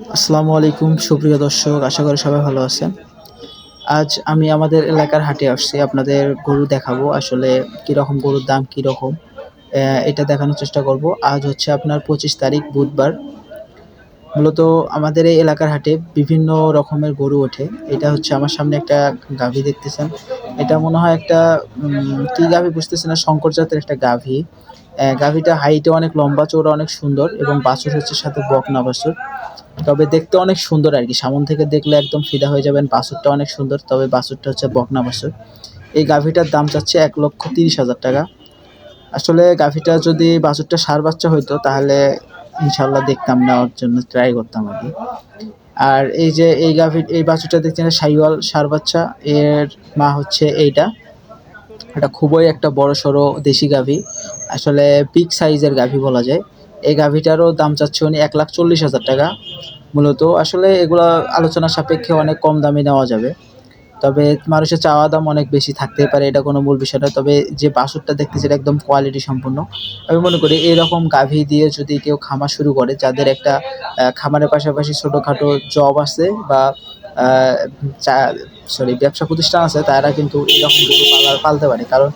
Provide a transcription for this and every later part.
আসসালামু আলাইকুম, সুপ্রিয় দর্শক, আশা করি সবাই ভালো আছেন। আজ আমি আমাদের এলাকার হাটে আসছি, আপনাদের গরু দেখাবো, আসলে কীরকম গরুর দাম কীরকম এটা দেখানোর চেষ্টা করব। আজ হচ্ছে আপনার পঁচিশ তারিখ, বুধবার। মূলত আমাদের এই এলাকার হাটে বিভিন্ন রকমের গরু ওঠে। এটা হচ্ছে আমার সামনে একটা গাভী দেখতেছেন। এটা মনে হয় একটা কি গাভী বুঝতেছি না, শঙ্কর জাতের একটা গাভী। গাভীটা হাইটে অনেক লম্বা চৌড়া অনেক সুন্দর এবং বাছুর হচ্ছে সাথে বকনা বাছুর। তবে দেখতে অনেক সুন্দর আর কি। সামন থেকে দেখলে একদম ফিদা হয়ে যাবেন বাছুরটা অনেক সুন্দর। তবে বাছুরটা হচ্ছে বকনা বাছুর এই গাভীটার দাম চাচ্ছে এক লক্ষ তিরিশ হাজার টাকা। আসলে গাভীটা যদি বাছুরটা সার বাচ্চা হইতো, তাহলে ইনশাল্লাহ দেখতাম নেওয়ার জন্য ট্রাই করতাম আর কি। আর এই যে এই গাভী এই বাছুরটা দেখছেন সাইওয়াল সার বাচ্চা। এর মা হচ্ছে এইটা। এটা খুবই একটা বড় সড়ো দেশি গাভী। আসলে বিগ সাইজের গাভী বলা যায়। এই গাভীটারও দাম চাচ্ছে উনি এক লাখ চল্লিশ হাজার টাকা। মূলত আসলে এগুলো আলোচনা সাপেক্ষে অনেক কম দামে নেওয়া যাবে। তবে মানুষের চাওয়া দাম অনেক বেশি থাকতেই পারে, এটা কোনো মূল বিষয় না তবে যে বাছুরটা দেখতেছি এটা একদম কোয়ালিটি সম্পূর্ণ। আমি মনে করি এরকম গাভী দিয়ে যদি কেউ খামার শুরু করে, যাদের একটা খামারের পাশাপাশি ছোটোখাটো জব আছে বা সরি ব্যবসা প্রতিষ্ঠান আছে, তারা কিন্তু এরকম গরু পালতে পারে। কারণ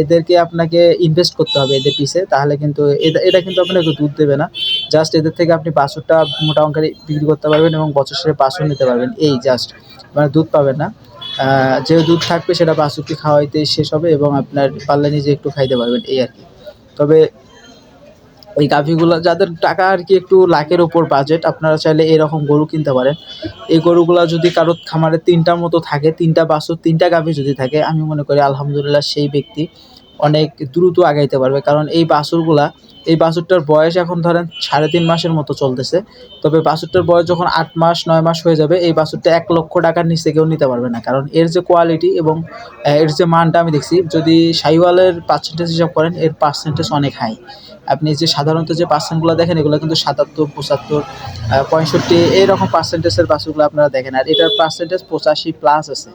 এদেরকে আপনাকে ইনভেস্ট করতে হবে এদের পিসে তাহলে কিন্তু এটা এটা কিন্তু আপনাকে দুধ দেবে না। জাস্ট এদের থেকে আপনি পাঁচশোটা মোটা অঙ্কের বিক্রি করতে পারবেন এবং বছর শেষে পাঁচশো নিতে পারবেন। এই জাস্ট মানে দুধ পাবেন না। যে দুধ থাকবে সেটা বাসুরকে খাওয়াইতে শেষ হবে এবং আপনার পাল্লা নিজে একটু খাইতে পারবেন। এই আর কি। তবে এই গাভীগুলো, যাদের টাকা আর কি একটু লাখের ওপর বাজেট আপনারা চাইলে এরকম গরু কিনতে পারেন। এই গরুগুলা যদি কারোর খামারে তিনটার মতো থাকে, তিনটা বাছুর, তিনটা গাভী যদি থাকে, আমি মনে করি আলহামদুলিল্লাহ সেই ব্যক্তি অনেক দ্রুত আগাইতে পারবে। কারণ এই বাছুরগুলা, এই বাছুরটার বয়স এখন ধরেন সাড়ে তিন মাসের মতো চলতেছে। তবে বাছুরটার বয়স যখন আট মাস, নয় মাস হয়ে যাবে, এই বাছুরটা এক লক্ষ টাকার নিচে কেউ নিতে পারবে না। কারণ এর যে কোয়ালিটি এবং এর যে মানটা আমি দেখছি, যদি সাইওয়ালের পার্সেন্টেজ হিসাব করেন, এর পার্সেন্টেজ অনেক হাই আপনি যে সাধারণত যে পার্সেন্টগুলো দেখেন, এগুলো কিন্তু সাতাত্তর, পঁচাত্তর পঁয়ষট্টি এইরকম পার্সেন্টেজের বাছুরগুলো আপনারা দেখেন। আর এটার পার্সেন্টেজ পঁচাশি প্লাস আছে।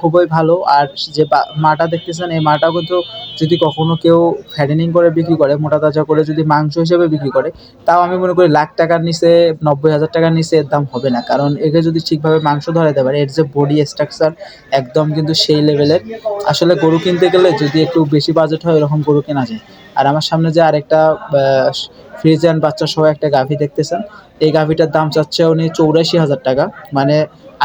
খুবই ভালো। আর যে মাটা দেখতেছেন, এই মাটা কিন্তু যদি কখনো কেউ ফ্যাডেনিং করে বিক্রি করে, মোটা তাজা করে যদি মাংস হিসেবে বিক্রি করে, তাও আমি মনে করি লাখ টাকার নিচে, নব্বই হাজার টাকার নিচে এর দাম হবে না। কারণ একে যদি ঠিকভাবে মাংস ধরাতে পারে, এর যে বডি স্ট্রাকচার একদম কিন্তু সেই লেভেলের আসলে গরু কিনতে গেলে যদি একটু বেশি বাজেট হয় এরকম গরু কেনা যায়। আর আমার সামনে যে আরেকটা ফ্রিজিয়ান বাচ্চা সহ একটা গাভি দেখতেছেন, এই গাভিটার দাম চাচ্ছে উনি চৌরাশি হাজার টাকা মানে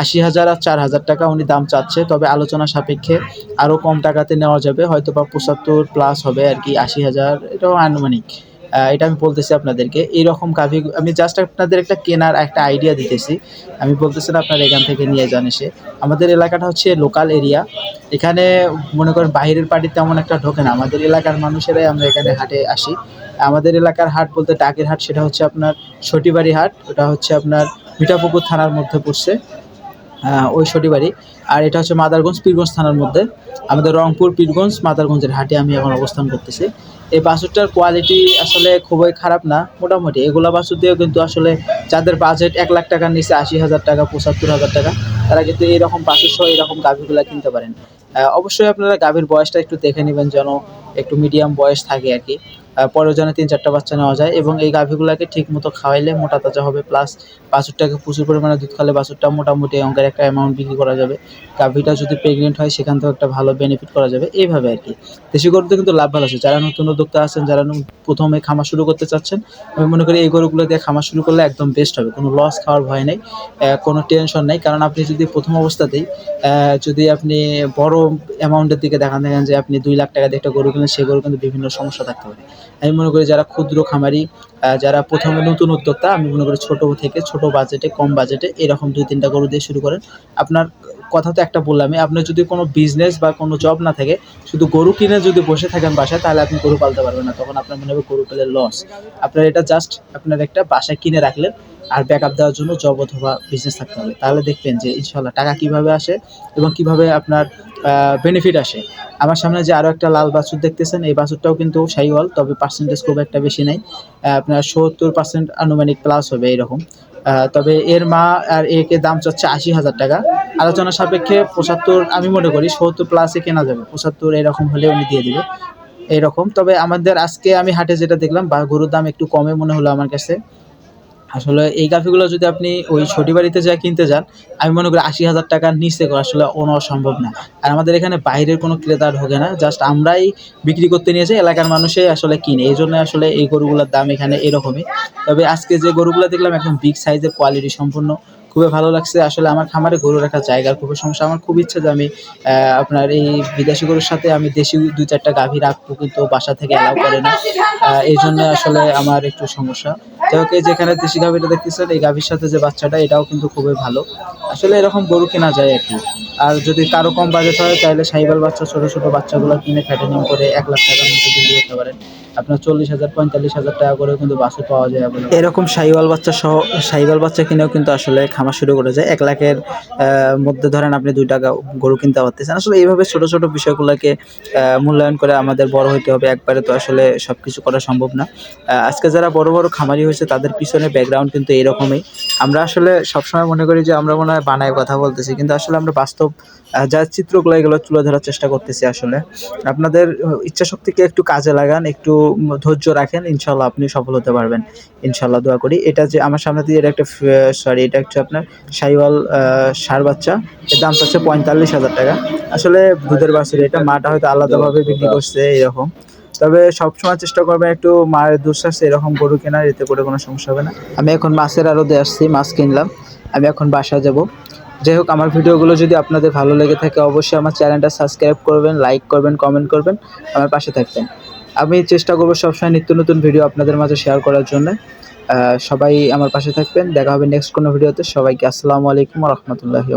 আশি হাজার আর চার হাজার টাকা উনি দাম চাচ্ছে, তবে আলোচনা সাপেক্ষে আরও কম টাকাতে নেওয়া যাবে হয়তো বা পঁচাত্তর প্লাস হবে আর কি, আশি হাজার, এটাও আনুমানিক। এটা আমি বলতেছি আপনাদেরকে। এইরকম গাভী আমি জাস্ট আপনাদের একটা কেনার একটা আইডিয়া দিতেছি। আমি বলতেছি না আপনারা এখান থেকে নিয়ে যান এসে। আমাদের এলাকাটা হচ্ছে লোকাল এরিয়া এখানে মনে করেন বাইরের পার্টি তেমন একটা ঢোকে না। আমাদের এলাকার মানুষেরাই আমরা এখানে হাটে আসি। আমাদের এলাকার হাট বলতে ডাকের হাট, সেটা হচ্ছে আপনার সটিবাড়ি হাট। ওটা হচ্ছে আপনার মিঠাপুকুর থানার মধ্যে পড়ছে। ওই সটিবাড়ি আর এটা হচ্ছে মাদারগঞ্জ পীরগঞ্জ থানার মধ্যে। আমাদের রংপুর পীরগঞ্জ মাদারগঞ্জের হাটে আমি এখন অবস্থান করতেছি। এই বাছুরটার কোয়ালিটি আসলে খুবই খারাপ না, মোটামুটি। এগুলা বাছুর দিয়েও কিন্তু আসলে যাদের বাজেট এক লাখ টাকার নিচে আশি হাজার টাকা, পঁচাত্তর হাজার টাকা, তারা কিন্তু এইরকম বাছুর সহ এরকম গাভীগুলা কিনতে পারেন। অবশ্যই আপনারা গাভীর বয়সটা একটু দেখে নেবেন যেন একটু মিডিয়াম বয়স থাকে আর কি। প্রয়োজনে তিন চারটা বাচ্চা নেওয়া যায় এবং এই গাভীগুলোকে ঠিক মতো খাওয়াইলে মোটা তাজা হবে। প্লাস বাছুরটাকে প্রচুর পরিমাণে দুধ খাওয়ালে বাছুরটা মোটামুটি অঙ্কের একটা অ্যামাউন্ট বিক্রি করা যাবে। গাভীটা যদি প্রেগনেন্ট হয়, সেখান থেকেও একটা ভালো বেনিফিট করা যাবে। এইভাবে আর কি দেশি গরুতে কিন্তু লাভ ভালো আছে। যারা নতুন উদ্যোক্তা আছেন, যারা প্রথমে খামার শুরু করতে চাচ্ছেন, আমি মনে করি এই গরুগুলো দিয়ে খামার শুরু করলে একদম বেস্ট হবে। কোনো লস খাওয়ার ভয় নেই কোনো টেনশন নেই। কারণ আপনি যদি প্রথম অবস্থাতেই যদি আপনি বড় অ্যামাউন্টের দিকে দেখান, দেখেন যে আপনি দুই লাখ টাকা দিয়ে একটা গরু কিনেন সেই গরু কিন্তু বিভিন্ন সমস্যা থাকতে পারে। আমি মনে করি যারা ক্ষুদ্র খামারি যারা প্রথমে নতুন উদ্যোক্তা, আমি মনে করি ছোট থেকে ছোট বাজেটে, কম বাজেটে এরকম দুই তিনটা গরু দিয়ে শুরু করেন। আপনার কথা তো একটা বললামই আপনার যদি কোনো বিজনেস বা কোনো জব না থাকে, শুধু গরু কিনে যদি বসে থাকেন বাসায়, তাহলে আপনি গরু পালতে পারবেন না। তখন আপনার মনে হবে গরু পেলে লস আপনার এটা জাস্ট আপনার একটা বাসায় কিনে রাখলেন, আর ব্যাকআপ দেওয়ার জন্য জব অথবা বিজনেস থাকতে হবে। তাহলে দেখবেন যে ইনশাল্লাহ টাকা কীভাবে আসে এবং কীভাবে আপনার বেনিফিট আসে। আমার সামনে যে আরও একটা লাল বাছুর দেখতেছেন, এই বাছুরটাও কিন্তু সাইওয়াল, তবে পার্সেন্টেজ খুব একটা বেশি নাই। আপনার সত্তর পার্সেন্ট আনুমানিক প্লাস হবে এরকম। তবে এর মা আর একে দাম চাচ্ছে আশি হাজার টাকা। আলোচনা সাপেক্ষে পঁচাত্তর, আমি মনে করি সত্তর প্লাসে কেনা যাবে। পঁচাত্তর এরকম হলে উনি দিয়ে দিবে। এইরকম তবে আমাদের আজকে আমি হাটে যেটা দেখলাম, বা গরুর দাম একটু কমে মনে হলো আমার কাছে। আসলে এই গাভিগুলো যদি আপনি ওই ছোটি বাড়িতে যা কিনতে যান, আমি মনে করি আশি হাজার টাকার নিচে আসলে কোনো সম্ভব না। আর আমাদের এখানে বাইরের কোনো ক্রেতা ঢোকে না জাস্ট আমরাই বিক্রি করতে নিয়েছি এলাকার মানুষই আসলে কিনে। এই জন্য আসলে এই গরুগুলোর দাম এখানে এরকমই। তবে আজকে যে গরুগুলো দেখলাম, একদম বিগ সাইজের কোয়ালিটি সম্পূর্ণ। খুবই ভালো লাগছে। আসলে আমার খামারে গরু রাখার জায়গার খুবই সমস্যা। আমার খুব ইচ্ছে যে আমি আপনার এই বিদেশি গরুর সাথে আমি দেশি দুই চারটা গাভী রাখব, কিন্তু বাসা থেকে অ্যালাউ করে না। এই জন্য আসলে আমার একটু সমস্যা। যাই হোক যেখানে দেশি গাভীটা দেখতেছেন, এই গাভীর সাথে যে বাচ্চাটা, এটাও কিন্তু খুবই ভালো। আসলে এরকম গরু কেনা যায় আর কি। আর যদি কারও কম বাজেট হয়, তাহলে সাইবাল বাচ্চা, ছোট ছোট বাচ্চাগুলো কিনে ফ্যাটেনিং করে এক লাখ টাকার মতো বিক্রি করতে পারেন। আপনার চল্লিশ হাজার, পঁয়তাল্লিশ হাজার টাকা করেও কিন্তু বাসে পাওয়া যায় এরকম সাইওয়াল বাচ্চা সহ, সাইওয়াল বাচ্চা কিনেও কিন্তু আসলে খামার শুরু করে যায়। এক লাখের মধ্যে ধরেন আপনি দুই টাকা গরু কিনতে পারতেছেন। আসলে এইভাবে ছোট ছোট বিষয়গুলোকে মূল্যায়ন করে আমাদের বড় হইতে হবে। একবারে তো আসলে সব কিছু করা সম্ভব না। আজকে যারা বড় বড় খামারি হয়েছে, তাদের পিছনে ব্যাকগ্রাউন্ড কিন্তু এরকমই। আমরা আসলে সবসময় মনে করি যে, আমরা মনে হয় বানায় কথা বলতেছি। কিন্তু আসলে আমরা বাস্তব যা চিত্রগুলো এগুলো তুলে ধরার চেষ্টা করতেছি আসলে। আপনাদের ইচ্ছা শক্তিকে একটু কাজে লাগান, একটু ধৈর্য রাখেন ইনশাল্লাহ আপনি সফল হতে পারবেন। ইনশাল্লাহ দোয়া করি। এটা যে আমার সামনে দিয়ে এটা একটা সরি এটা হচ্ছে আপনার সাইওয়াল সার বাচ্চা। এর দাম হচ্ছে পঁয়তাল্লিশ হাজার টাকা। আসলে দুধের বাছুর, এটা মাটা হয়তো আলাদাভাবে বিক্রি করছে এরকম। তবে সবসময় চেষ্টা করবেন একটু মায়ের সারছে এরকম গরু কেনার, এতে করে কোনো সমস্যা হবে না। আমি এখন মাছের আড়তে আসছি, মাছ কিনলাম। আমি এখন বাসা যাব। যাই হোক, আমার ভিডিওগুলো যদি আপনাদের ভালো লেগে থাকে, অবশ্যই আমার চ্যানেলটা সাবস্ক্রাইব করবেন, লাইক করবেন, কমেন্ট করবেন। আমার পাশে থাকবেন। আমি চেষ্টা করব সবসময় নিত্য নতুন ভিডিও আপনাদের মাঝে শেয়ার করার জন্য। সবাই আমার পাশে থাকবেন। দেখা হবে নেক্সট কোনো ভিডিওতে সবাইকে আসসালামু আলাইকুম রহমতুল্লাহি